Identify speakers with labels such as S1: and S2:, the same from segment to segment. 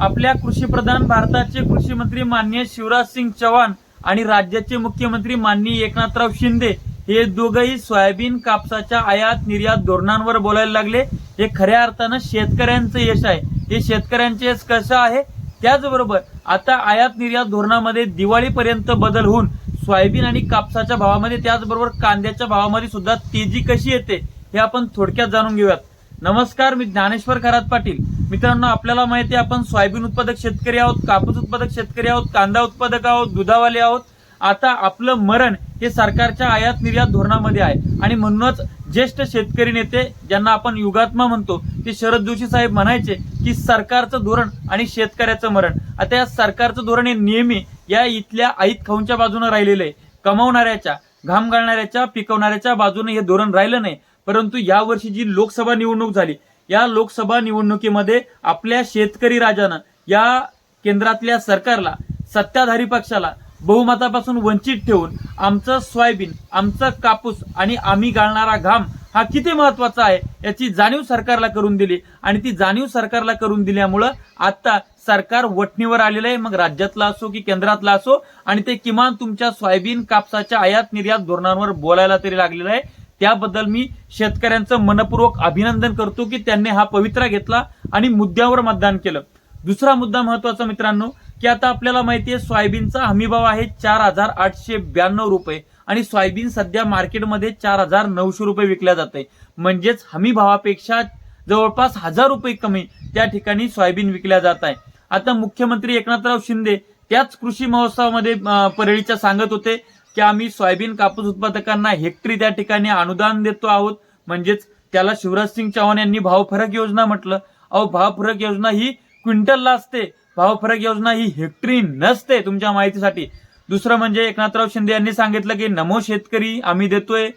S1: आपल्या कृषी प्रधान भारताचे कृषी मंत्री माननीय शिवराज सिंग चौहान आणि राज्याचे मुख्यमंत्री माननीय एकनाथराव शिंदे हे दोघंही सोयाबीन कापसाच्या आयात निर्यात धोरणांवर बोलायला लागले. हे खऱ्या अर्थानं शेतकऱ्यांचं यश आहे. हे शेतकऱ्यांचे यश कसं आहे? त्याचबरोबर आता आयात निर्यात धोरणामध्ये दिवाळीपर्यंत बदल होऊन सोयाबीन आणि कापसाच्या भावामध्ये त्याचबरोबर कांद्याच्या भावामध्ये सुद्धा तेजी कशी येते हे आपण थोडक्यात जाणून घेऊयात. नमस्कार मी ज्ञानेश्वर खरात पाटील. मित्रांनो आपल्याला माहिती आहे आपण सोयाबीन उत्पादक शेतकरी आहोत कापूस उत्पादक शेतकरी आहोत कांदा उत्पादक आहोत दुधावाले आहोत. आता आपलं मरण हे सरकारच्या आयात निर्यात धोरणामध्ये आहे. आणि म्हणूनच ज्येष्ठ शेतकरी नेते ज्यांना आपण युगात्मा म्हणतो ते शरद जोशी साहेब म्हणायचे की सरकारचं धोरण आणि शेतकऱ्याचं मरण. आता या सरकारचं धोरण हे नेहमी या इथल्या आईत खाऊंच्या बाजूने राहिलेलं आहे. कमावणाऱ्याच्या घाम घालणाऱ्याच्या पिकवणाऱ्याच्या बाजूने हे धोरण राहिलं नाही. परंतु यावर्षी जी लोकसभा निवडणूक झाली या लोकसभा निवडणुकीमध्ये आपल्या शेतकरी राजानं या केंद्रातल्या सरकारला सत्ताधारी पक्षाला बहुमतापासून वंचित ठेवून आमचं सोयाबीन आमचं कापूस आणि आम्ही गाळणारा घाम हा किती महत्त्वाचा आहे याची जाणीव सरकारला करून दिली आणि ती जाणीव सरकारला करून दिल्यामुळं आता सरकार वटणीवर आलेलं आहे. मग राज्यातला असो की केंद्रातला असो आणि ते किमान तुमच्या सोयाबीन कापसाच्या आयात निर्यात धोरणांवर बोलायला तरी लागलेलं आहे. त्याबद्दल मी शेतकऱ्यांचं मनपूर्वक अभिनंदन करतो की त्यांनी हा पवित्रा घेतला आणि मुद्द्यावर मतदान केलं. दुसरा मुद्दा महत्त्वाचा मित्रांनो की आता आपल्याला माहिती आहे सोयाबीनचा हमीभाव आहे चार हजार आठशे ब्याण्णव रुपये आणि सोयाबीन सध्या मार्केटमध्ये चार हजार नऊशे रुपये विकल्या जाते म्हणजेच हमी भावापेक्षा जवळपास हजार रुपये कमी त्या ठिकाणी सोयाबीन विकल्या जात आहे आता मुख्यमंत्री एकनाथराव शिंदे त्याच कृषी महोत्सवामध्ये परळीच्या सांगत होते की आम्ही सोयाबीन कापूस उत्पादकांना हेक्टरी त्या ठिकाणी अनुदान देतो आहोत. म्हणजेच त्याला शिवराज सिंग चौहान यांनी भावफरक योजना म्हटलं. अहो भाव फरक योजना ही क्विंटलला असते. भाव फरक योजना ही हेक्टरी नसते तुमच्या माहितीसाठी. दुसरं म्हणजे एकनाथराव शिंदे यांनी सांगितलं की नमो शेतकरी आम्ही देतोय.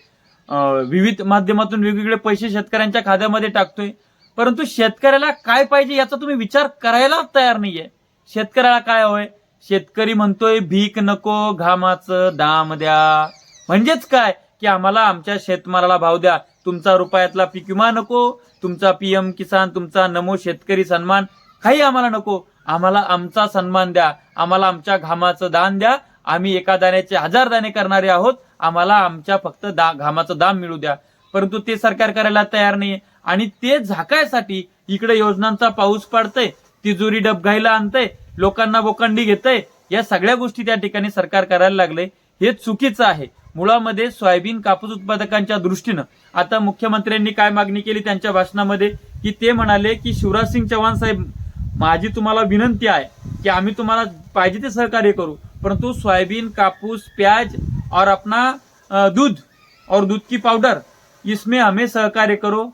S1: विविध माध्यमातून वेगवेगळे पैसे शेतकऱ्यांच्या खात्यामध्ये टाकतोय. परंतु शेतकऱ्याला काय पाहिजे याचा तुम्ही विचार करायला तयार नाहीये. शेतकऱ्याला काय हवंय? शेतकरी म्हणतोय भीक नको घामाचं दाम द्या. म्हणजेच काय? की आम्हाला आमच्या शेतमालाला भाव द्या. तुमचा रुपयातला पीक विमा नको तुमचा पीएम किसान तुमचा नमो शेतकरी सन्मान काही आम्हाला नको. आम्हाला आमचा सन्मान द्या. आम्हाला आमच्या घामाचं दान द्या. आम्ही एका दाण्याचे हजार दाणे करणारे आहोत. आम्हाला आमच्या फक्त दा घामाचं दाम मिळू द्या. परंतु ते सरकार करायला तयार नाही आणि ते झाकायसाठी इकडे योजनांचा पाऊस पडतंय. तिजोरी डबघाईला आणतंय. लोकांना बोकंडी घेतय. या सगळ्या गोष्टी त्या ठिकाणी सरकार करायला लागले हे चुकीचं आहे. मुळामध्ये सोयाबीन कापूस उत्पादकांच्या दृष्टीनं. आता मुख्यमंत्र्यांनी काय मागणी केली त्यांच्या भाषणामध्ये? की ते म्हणाले की शिवराज सिंग चव्हाण साहेब माझी तुम्हाला विनंती आहे की आम्ही तुम्हाला पाहिजे ते सहकार्य करू. परंतु सोयाबीन कापूस प्याज और अपना दूध और दूध की पावडर इसमें हमें सहकार्य करो.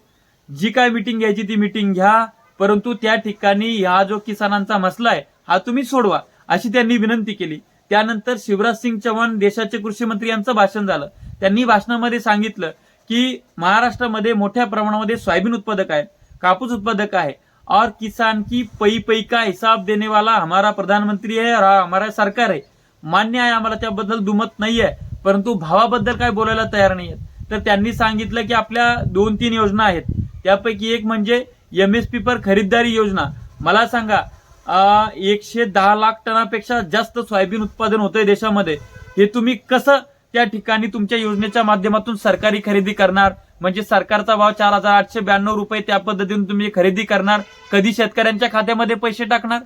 S1: जी काय मीटिंग घ्यायची ती मीटिंग घ्या. परंतु त्या ठिकाणी हा जो किसानांचा मसला आहे हा तुम्ही सोडवा अशी त्यांनी विनंती केली. त्यानंतर शिवराज सिंग चव्हाण देशाचे कृषी मंत्री यांचं भाषण झालं. त्यांनी भाषणामध्ये सांगितलं की महाराष्ट्रामध्ये मोठ्या प्रमाणामध्ये सोयाबीन उत्पादक आहे कापूस उत्पादक आहे. और किसान की पई पई का हिसाब देने वाला हमारा प्रधानमंत्री है और हमारा सरकार आहे मान्य आहे आम्हाला त्याबद्दल दुमत नाही आहे परंतु भावाबद्दल काय बोलायला तयार नाही आहेत. तर त्यांनी सांगितलं की आपल्या दोन तीन योजना आहेत. त्यापैकी एक म्हणजे एमएसपी पर खरीददारी योजना. मला सांगा एकशे दहा लाख टनापेक्षा जास्त सोयाबीन उत्पादन होतंय देशामध्ये. हे तुम्ही कसं त्या ठिकाणी तुमच्या योजनेच्या माध्यमातून सरकारी खरेदी करणार? म्हणजे सरकारचा भाव चार हजार आठशे ब्याण्णव रुपये त्या पद्धतीने तुम्ही खरेदी करणार? कधी शेतकऱ्यांच्या खात्यामध्ये पैसे टाकणार?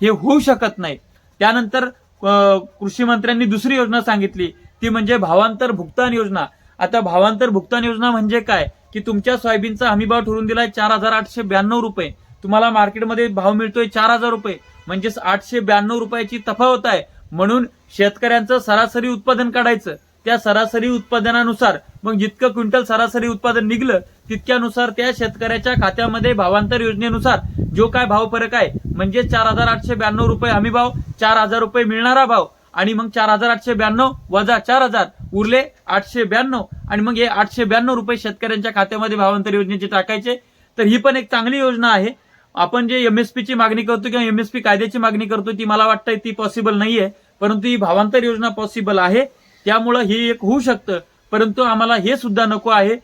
S1: हे होऊ शकत नाही. त्यानंतर कृषी मंत्र्यांनी दुसरी योजना सांगितली. ती म्हणजे भावांतर भुगतान योजना. आता भावांतर भुगतान योजना म्हणजे काय? की तुमच्या सोयाबीनचा हमीभाव ठरून दिलाय चार हजार आठशे ब्याण्णव रुपये. तुम्हाला मार्केटमध्ये भाव मिळतोय चार हजार रुपये. म्हणजेच आठशे ब्याण्णव रुपयाची तफावत आहे. म्हणून शेतकऱ्यांचं सरासरी उत्पादन काढायचं. त्या सरासरी उत्पादनानुसार मग जितकं क्विंटल सरासरी उत्पादन निघलं तितक्यानुसार त्या शेतकऱ्याच्या खात्यामध्ये भावांतर योजनेनुसार जो काय भाव फरक आहे म्हणजे चार हजार आठशे ब्याण्णव रुपये हमी भाव चार हजार रुपये मिळणारा भाव आणि मग चार हजार आठशे ब्याण्णव वजा चार हजार उरले आठशे ब्याण्णव आणि मग हे आठशे ब्याण्णव रुपये शेतकऱ्यांच्या खात्यामध्ये भावांतर योजनेचे टाकायचे. तर ही पण एक चांगली योजना आहे. आपण जे एमएसपीची मागणी करतो किंवा एमएसपी कायद्याची मागणी करतो ती मला वाटतं ती पॉसिबल नाहीये. परंतु ही भावांतर योजना पॉसिबल आहे. त्यामुळं हे एक होऊ शकतं. परंतु आम्हाला हे सुद्धा नको आहे.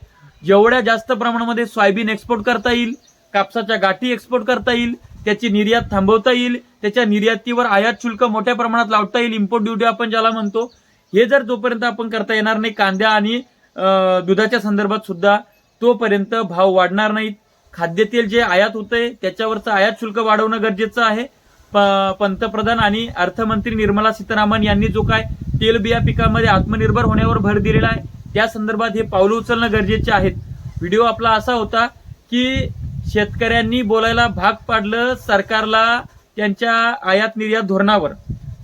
S1: जेवढ्या जास्त प्रमाणामध्ये सोयाबीन एक्सपोर्ट करता येईल कापसाच्या गाठी एक्सपोर्ट करता येईल त्याची निर्यात थांबवता येईल त्याच्या निर्यातीवर आयात शुल्क मोठ्या प्रमाणात लावता येईल इम्पोर्ट ड्युटी आपण ज्याला म्हणतो हे जर जोपर्यंत आपण करता येणार नाही कांद्या आणि दुधाच्या संदर्भात सुद्धा तोपर्यंत भाव वाढणार नाहीत. खाद्यतेल जे आयात होतंय त्याच्यावरचं आयात शुल्क वाढवणं गरजेचं आहे. प- पंतप्रधान आणि अर्थमंत्री निर्मला सीतारामन यांनी जो काय तेलबिया पिकामध्ये आत्मनिर्भर होण्यावर भर दिलेला आहे त्या संदर्भात हे पावलं उचलणं गरजेचे आहेत. व्हिडिओ आपला असा होता की शेतकऱ्यांनी बोलायला भाग पाडलं सरकारला त्यांच्या आयात निर्यात धोरणावर.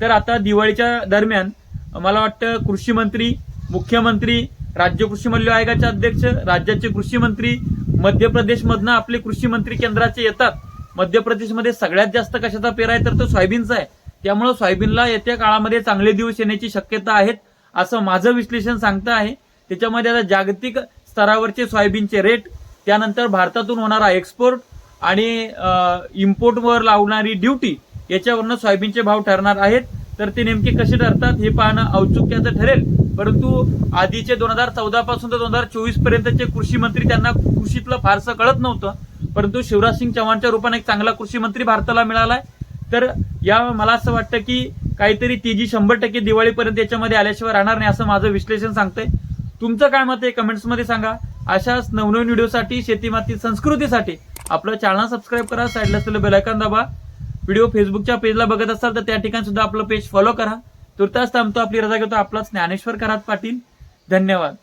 S1: तर आता दिवाळीच्या दरम्यान मला वाटतं कृषी मंत्री मुख्यमंत्री राज्य कृषी मूल्य आयोगाचे अध्यक्ष राज्याचे कृषी मंत्री मध्य प्रदेशमधनं आपले कृषी मंत्री केंद्राचे येतात. मध्य प्रदेशमध्ये सगळ्यात जास्त कशाचा पेर आहे तर तो सोयाबीनचा आहे. त्यामुळे सोयाबीनला येत्या काळामध्ये चांगले दिवस येण्याची शक्यता आहेत असं माझं विश्लेषण सांगतं आहे. त्याच्यामध्ये आता जागतिक स्तरावरचे सोयाबीनचे रेट त्यानंतर भारतातून होणारा एक्सपोर्ट आणि इम्पोर्टवर लावणारी ड्युटी याच्यावरनं सोयाबीनचे भाव ठरणार आहेत. तर ते नेमके कसे ठरतात हे पाहणं औत्सुक्याचं ठरेल. परंतु आधीचे दोन हजार चौदा पासून तर दोन हजार चोवीस पर्यंतचे कृषी मंत्री त्यांना कृषीतलं फारसं कळत नव्हतं. परंतु शिवराज सिंग चव्हाणच्या रूपाने एक चांगला कृषी मंत्री भारताला मिळालाय. तर या मला असं वाटतं की काहीतरी तेजी शंभर टक्के दिवाळीपर्यंत याच्यामध्ये आल्याशिवाय राहणार नाही असं माझं विश्लेषण सांगतंय. तुमचं काय मत आहे? कमेंट्समध्ये सांगा. अशाच नवनवीन व्हिडिओसाठी शेतीमाती संस्कृतीसाठी आपलं चॅनल सबस्क्राईब करा साईडला असलेलं बेलायकॉन दाबा. व्हिडिओ फेसबुकच्या पेजला बघत असाल तर त्या ठिकाणी सुद्धा आपलं पेज फॉलो करा. तुर्तास थांबतो आपली रजा घेतो. आपला ज्ञानेश्वर करात पाटील. धन्यवाद.